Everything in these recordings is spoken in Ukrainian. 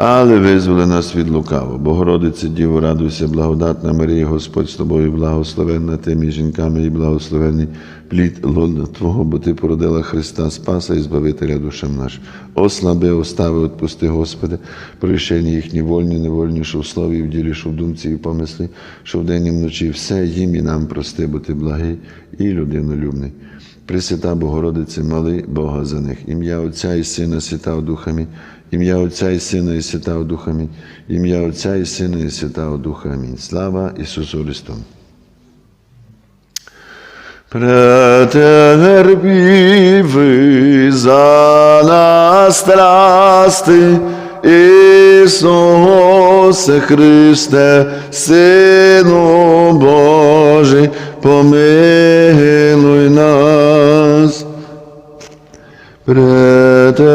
але визволи нас від лукаво. Богородице, Діво, радуйся, благодатна Марія, Господь з тобою, благословенна ти між жінками і благословенний плід лона Твого, бо Ти породила Христа, Спаса і Збавителя душам нашим. Ослаби, остави, отпусти, Господи, прощення їхні вольні, невольні, що в слові, і в ділі, що в думці, і в помислі, що в день і вночі, все їм і нам прости, бо Ти благий і людинолюбний. Пресвята Богородице, моли Бога за них. Ім'я Отця і Сина, Святого Духами, ім'я Отця і Сина, і Святого Духами, ім'я Отця і Сина, і Святого Духа. Амінь. Слава Ісусу Христу! Претерпіви за нас страсти, Ісусе Христе, Сину Божий, помилуй нас. Претерпіви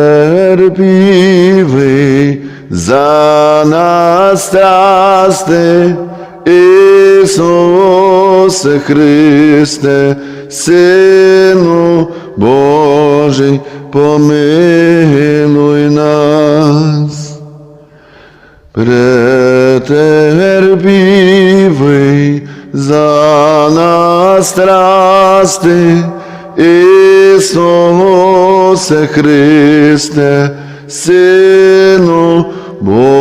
за нас страсти, Ісусе Христе, Сину Божий, помилуй нас. Претерпівий за нас страсти, Ісусе Христе, Сину Божий,